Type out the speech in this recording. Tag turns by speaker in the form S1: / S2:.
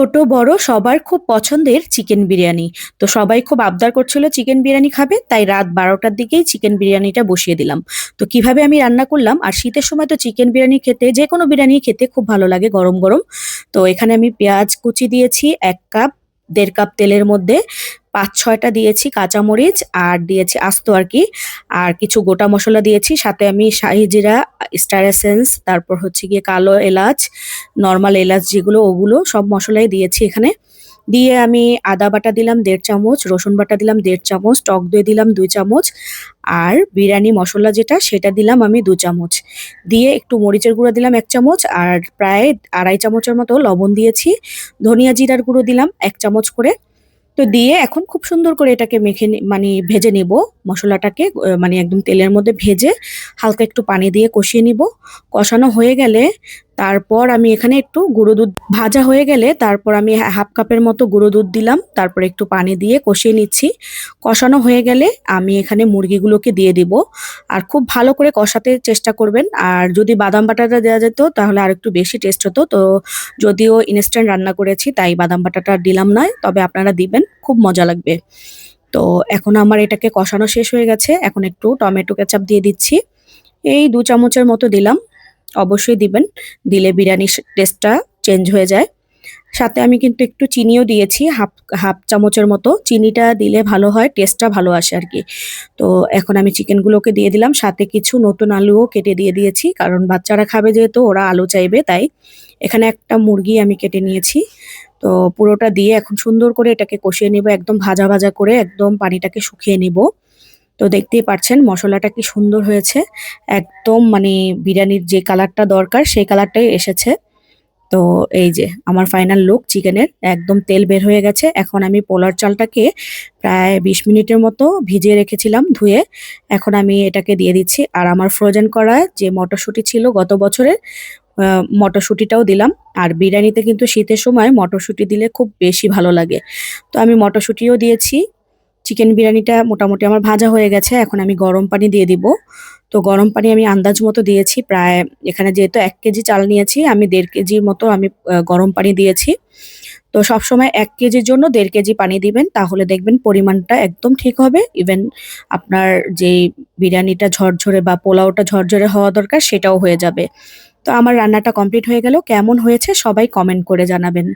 S1: ছোট, বড় সবার খুব পছন্দের চিকেন বিরিয়ানি। তো সবাই খুব আবদার করছিল চিকেন বিরিয়ানি খাবে, তাই রাত বারোটার দিকেই চিকেন বিরিয়ানিটা বসিয়ে দিলাম। তো কীভাবে আমি রান্না করলাম, আর শীতের সময় তো চিকেন বিরিয়ানি খেতে, যে কোনো বিরিয়ানি খেতে খুব ভালো লাগে গরম গরম তো এখানে আমি পেঁয়াজ কুচি দিয়েছি, এক কাপ, দেড় কাপ তেলের মধ্যে। পাঁচ ছয়টা দিয়েছি কাঁচামরিচ আর দিয়েছি আস্ত আর কি। আর কিছু গোটা মশলা দিয়েছি, সাথে আমি শাহি জিরা, স্টার এসেন্স, তারপর হচ্ছে গিয়ে কালো এলাচ, নর্মাল এলাচ যেগুলো ওগুলো সব মশলাই দিয়েছি এখানে। দিয়ে আমি আদা বাটা দিলাম দেড় চামচ, রসুন বাটা দিলাম দেড় চামচ, টক দই দিলাম দুই চামচ, আর বিরিয়ানি মশলা যেটা সেটা দিলাম আমি দু চামচ। দিয়ে একটু মরিচের গুঁড়ো দিলাম এক চামচ, আর প্রায় আড়াই চামচের মতো লবণ দিয়েছি। ধনিয়া জিরার গুঁড়ো দিলাম এক চামচ করে। তো দিয়ে এখন খুব সুন্দর করে এটাকে মেখে মানে ভেজে নিব। মশলাটাকে মানে একদম তেলের মধ্যে ভেজে হালকা একটু পানি দিয়ে কষিয়ে নিব। কষানো হয়ে গেলে তারপর আমি এখানে একটু গুঁড়ো দুধ ভাজা হয়ে গেলে তারপর আমি হাফ কাপের মতো গুঁড়ো দুধ দিলাম। তারপর একটু পানি দিয়ে কষিয়ে নিচ্ছি। কষানো হয়ে গেলে আমি এখানে মুরগিগুলোকে দিয়ে দিব। আর খুব ভালো করে কষাতে চেষ্টা করবেন। আর যদি বাদাম বাটাটা দেওয়া যেত তাহলে আর একটু বেশি টেস্ট হতো। তো যদিও ইনস্ট্যান্ট রান্না করেছি তাই বাদাম বাটাটা দিলাম না, তবে আপনারা দিবেন, খুব মজা লাগবে। তো এখন আমার এটাকে কষানো শেষ হয়ে গেছে। এখন একটু টমেটো কেচাপ দিয়ে দিচ্ছি। এই দু চামচের মতো দিলাম। অবশ্যই দিবেন। দিলে বিরিয়ানির টেস্টটা চেঞ্জ হয়ে যায়। সাথে আমি কিন্তু একটু চিনিও দিয়েছি, হাফ হাফ চামচের মতো। চিনিটা দিলে ভালো হয় টেস্টটা ভালো আসে আর কি। তো এখন আমি চিকেনগুলোকে দিয়ে দিলাম। সাথে কিছু নতুন আলুও কেটে দিয়ে দিয়েছি, কারণ বাচ্চারা খাবে যেহেতু, ওরা আলু চাইবে, তাই এখানে একটা মুরগি আমি কেটে নিয়েছি। তো পুরোটা দিয়ে এখন সুন্দর করে এটাকে কষিয়ে নেব, একদম ভাজা ভাজা করে, একদম পানিটাকে শুকিয়ে নিব। তো দেখতেই পাচ্ছেন মশলাটা কি সুন্দর হয়েছে। একদম মানে বিরিয়ানির যে কালারটা দরকার, সেই কালারটাই এসেছে। তো এই যে আমার ফাইনাল লুক চিকেনের একদম তেল বের হয়ে গেছে। এখন আমি পোলার চালটাকে প্রায় বিশ মিনিটের মতো ভিজিয়ে রেখেছিলাম ধুয়ে। এখন আমি এটাকে দিয়ে দিচ্ছি। আর আমার ফ্রোজেন করা যে মটরশুঁটি ছিল গত বছরের মটরশুঁটিটাও দিলাম। আর বিরিয়ানিতে কিন্তু শীতের সময় মটরশুঁটি দিলে খুব বেশি ভালো লাগে। তো আমি মটরশুঁটিও দিয়েছি। চিকেন বিরিয়ানিটা মোটামুটি আমার ভাজা হয়ে গেছে, এখন আমি গরম পানি দিয়ে দিব। তো গরম পানি আমি আন্দাজ মতো দিয়েছি, প্রায় এখানে যেহেতু এক কেজি চাল নিয়েছি, আমি দেড় কেজির মতো আমি গরম পানি দিয়েছি। তো সবসময় এক কেজির জন্য দেড় কেজি পানি দিবেন, তাহলে দেখবেন পরিমাণটা একদম ঠিক হবে। ইভেন আপনার যে বিরিয়ানিটা ঝরঝরে বা পোলাওটা ঝরঝরে হওয়া দরকার, সেটাও হয়ে যাবে। তো আমার রান্নাটা কমপ্লিট হয়ে গেল, কেমন হয়েছে সবাই কমেন্ট করে জানাবেন।